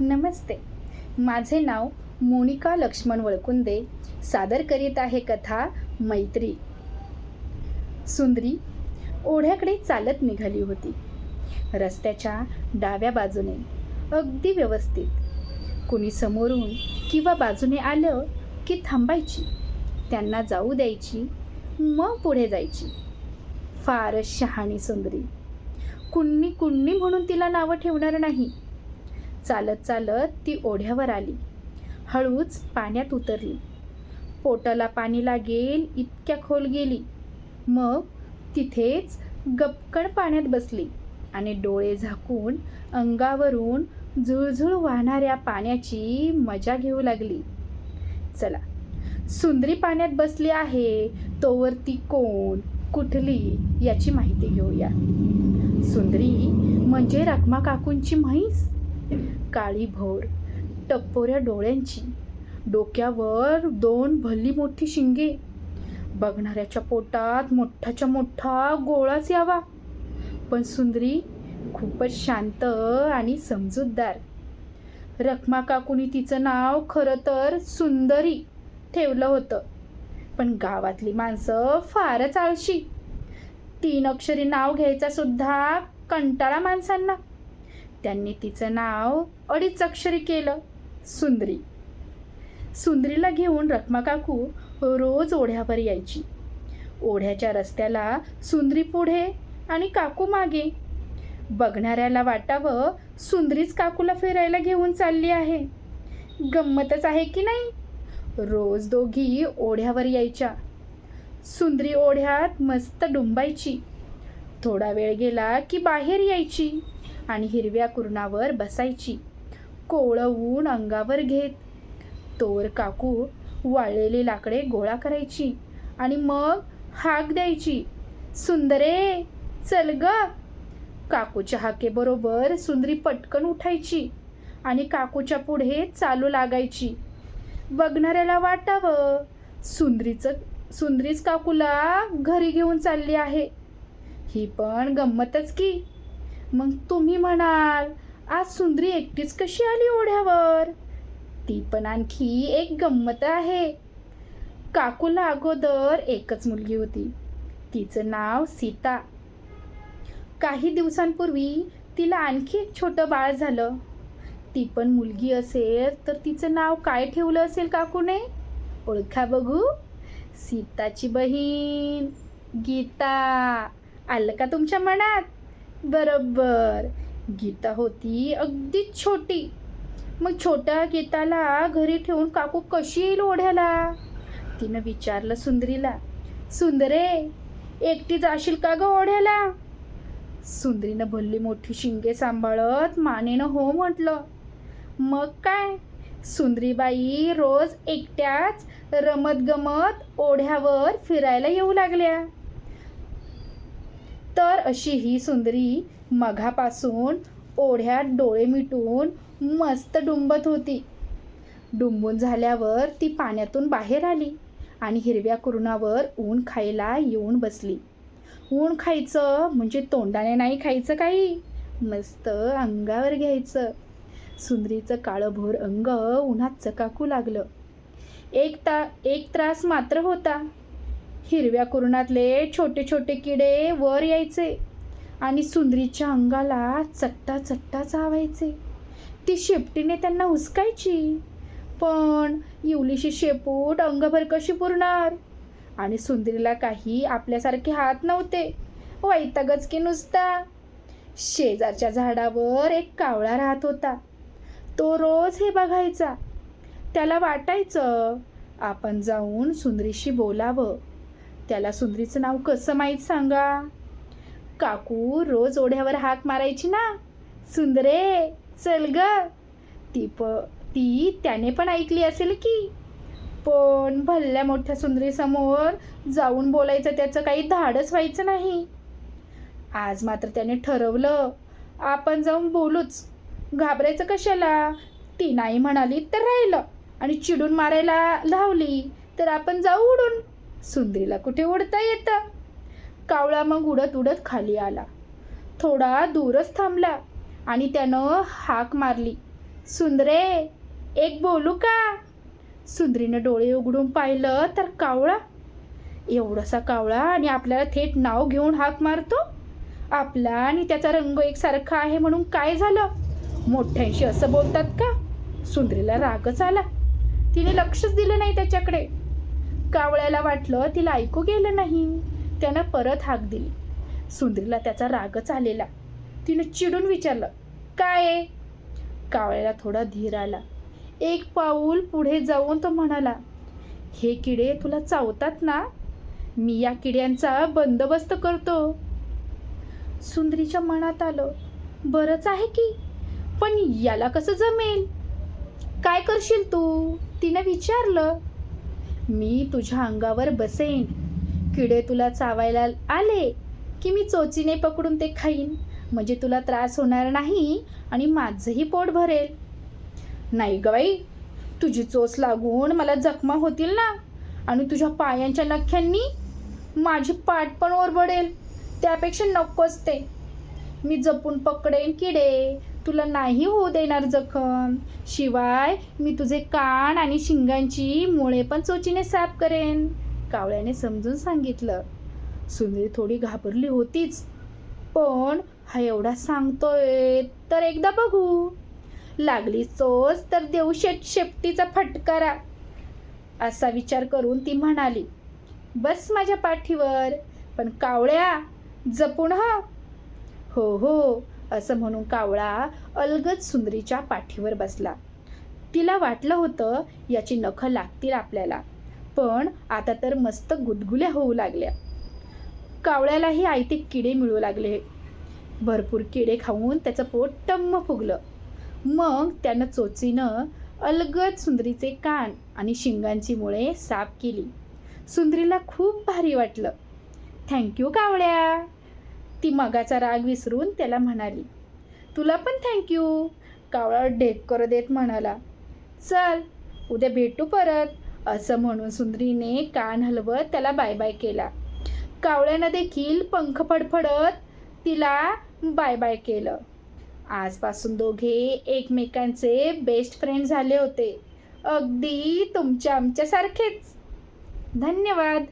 नमस्ते. माझे नाव मोनिका लक्ष्मण वळकुंदे. सादर करीत आहे कथा मैत्री. सुंदरी ओढ्याकडे चालत निघाली होती. रस्त्याच्या डाव्या बाजूने अगदी व्यवस्थित. कुणी समोरून किंवा बाजूने आलं की थांबायची. त्यांना जाऊ द्यायची मग पुढे जायची. फारच शहाणी सुंदरी. कुण्णी कुण्णी म्हणून तिला नावं ठेवणार नाही. चालत चालत ती ओढ्यावर आली. हळूच पाण्यात उतरली. पोटाला पाणी लागेल इतक्या खोल गेली. मग तिथेच गपकण पाण्यात बसली आणि डोळे झाकून अंगावरून झुळझुळ वाहणाऱ्या पाण्याची मजा घेऊ लागली. चला सुंदरी पाण्यात बसली आहे तोवर ती कोण कुठली याची माहिती घेऊया. सुंदरी म्हणजे रखमा काकूंची म्हैस? काळी भोर टप्पोऱ्या डोळ्यांची डोक्यावर दोन भली मोठी शिंगे. बघणाऱ्याच्या पोटात मोठाच्या मोठा गोळाच यावा. पण सुंदरी खूपच शांत आणि समजूतदार. रखमा काकूनी तिचं नाव खरं तर सुंदरी ठेवलं होतं. पण गावातली माणसं फारच आळशी. तीन अक्षरी नाव घ्यायचा सुद्धा कंटाळा माणसांना. त्यांनी तिचं नाव अडीच अक्षरी केलं. सुंदरी. सुंदरीला घेऊन रखमाकाकू रोज ओढ्यावर यायची. ओढ्याच्या रस्त्याला सुंदरी पुढे आणि काकू मागे. बघणाऱ्याला वाटावं सुंदरीच काकूला फिरायला घेऊन चालली आहे. गंमतच आहे की नाही? रोज दोघी ओढ्यावर यायच्या. सुंदरी ओढ्यात मस्त डुंबायची. थोडा वेळ गेला की बाहेर यायची. आणि हिरव्या कुरणावर बसायची. कोवळं ऊन अंगावर घेत. तोर काकू वाळलेली लाकडे गोळा करायची आणि मग हाक द्यायची. सुंदरे चल ग. काकूच्या हाकेबरोबर सुंदरी पटकन उठायची आणि काकूच्या पुढे चालू लागायची. बघणाऱ्याला वाटावं. सुंदरीचं सुंदरीच काकूला घरी घेऊन चालली आहे. ही पण गंमतच की. मग तुम्ही म्हणाल आज सुंदरी एकटीच कशी आली ओढ्यावर? ती पण आणखी एक गंमत आहे. काकूला अगोदर एकच मुलगी होती. तिचं नाव सीता. काही दिवसांपूर्वी तिला आणखी एक छोटं बाळ झालं. ती पण मुलगी असेल तर तिचं नाव काय ठेवलं असेल काकूने? ओळखा बघू. सीताची बहीण गीता. आलं का तुमच्या मनात? बरोबर. गीता होती अगदी छोटी. मग छोट्या गीताला घरी ठेवून काकू कशी येईल ओढ्याला? तिनं विचारलं सुंदरीला. सुंदरे एकटी जाशील का ग ओढ्याला? सुंदरीनं भल्ली मोठी शिंगे सांभाळत मानेनं हो म्हटलं. मग काय? सुंदरीबाई रोज एकट्याच रमत गमत ओढ्यावर फिरायला येऊ लागल्या. तर अशी ही सुंदरी मघापासून ओढ्यात डोळे मिटून मस्त डुंबत होती. डुंबून झाल्यावर ती पाण्यातून बाहेर आली आणि हिरव्या कुरुणावर ऊन खायला येऊन बसली. ऊन खायचं म्हणजे तोंडाने नाही खायचं काही. मस्त अंगावर घ्यायचं. सुंदरीचं काळंभोर अंग उन्हात चकाकू लागलं. एक ता एक त्रास मात्र होता. हिरव्या कुरणातले छोटे छोटे किडे वर यायचे आणि सुंदरीच्या अंगाला चट्टा चट्टा चावायचे. ती शेपटीने त्यांना हुसकायची. पण इवलीशी शेपूट अंगभर कशी पुरणार? आणि सुंदरीला काही आपल्यासारखे हात नव्हते. वैतागच की नुसता. शेजारच्या झाडावर एक कावळा राहत होता. तो रोज हे बघायचा. त्याला वाटायचं आपण जाऊन सुंदरीशी बोलावं. त्याला सुंदरीचं नाव कसं माहीत सांगा? काकू रोज ओढ्यावर हाक मारायची ना? सुंदरे चल ग. ती प ती त्याने पण ऐकली असेल की? पण भल्ल्या मोठ्या सुंदरीसमोर जाऊन बोलायचं त्याचं काही धाडच व्हायचं नाही. आज मात्र त्याने ठरवलं आपण जाऊन बोलूच. घाबरायचं कशाला? ती नाही म्हणाली तर राहिलं आणि चिडून मारायला धावली तर आपण जाऊ उडून. सुंदरीला कुठे उडता येतं? कावळा मग उडत उडत खाली आला. थोडा दूरच थांबला आणि त्यानं हाक मारली. सुंदरे एक बोलू का? सुंदरीनं डोळे उघडून पाहिलं तर कावळा. एवढासा कावळा आणि आपल्याला थेट नाव घेऊन हाक मारतो? आपला आणि त्याचा रंग एकसारखा आहे म्हणून काय झालं? मोठ्यांशी असं बोलतात का? सुंदरीला रागच आला. तिने लक्षच दिलं नाही त्याच्याकडे. कावळ्याला वाटलं तिला ऐकू गेलं नाही. त्यानं परत हाक दिली. सुंदरीला त्याचा रागच आलेला. तिनं चिडून विचारलं काय कावळ्याला थोडा धीर आला. एक पाऊल पुढे जाऊन तो म्हणाला हे किडे तुला चावतात ना? मी या किड्यांचा बंदोबस्त करतो. सुंदरीच्या मनात आलं बरंच आहे की पण याला कसं जमेल? काय करशील तू? तिनं विचारलं मी तुझ्या अंगावर बसेन. किडे तुला चावायला आले की मी चोचीने पकडून ते खाईन. म्हणजे तुला त्रास होणार नाही आणि माझंही पोट भरेल. नाही ग बाई तुझी चोच लागून मला जखमा होतील ना. आणि तुझ्या पायांच्या नख्यांनी माझी पाठ पण ओरबडेल. त्यापेक्षा नकोच ते. मी जपून पकडेन किडे. तुला नाही होऊ देणार जखम. शिवाय मी तुझे कान आणि शिंगांची मुळे पण चोचीने साफ करेन कावळ्याने समजून सांगितलं. सुंदरी थोडी घाबरली होतीच. पण हा एवढा सांगतोय तर एकदा बघू. लागली चोच तर देऊ शेट शेपटीचा फटकारा. असा विचार करून ती म्हणाली बस माझ्या पाठीवर पण कावळ्या जपून हा. हो हो असं म्हणून कावळा अलगद सुंदरीच्या पाठीवर बसला. तिला वाटलं होतं याची नखं लागतील आपल्याला पण आता तर मस्त गुदगुल्या होऊ लागल्या. कावळ्यालाही आयते किडे मिळू लागले. भरपूर किडे खाऊन त्याचं पोट टम्म फुगलं. मग त्यानं चोचीनं अलगद सुंदरीचे कान आणि शिंगांची मुळे साफ केली. सुंदरीला खूप भारी वाटलं. थँक्यू कावळ्या! ती मगाचा राग विसरून त्याला म्हणाली तुला पण थँक्यू कावळा ढेकर देत म्हणाला चल उद्या भेटू परत. असं म्हणून सुंदरीने कान हलवत त्याला बाय बाय केला. कावळ्यानं देखील पंख फडफडत तिला बाय बाय केलं. आजपासून दोघे एकमेकांचे बेस्ट फ्रेंड झाले होते. अगदी तुमच्या आमच्यासारखेच धन्यवाद.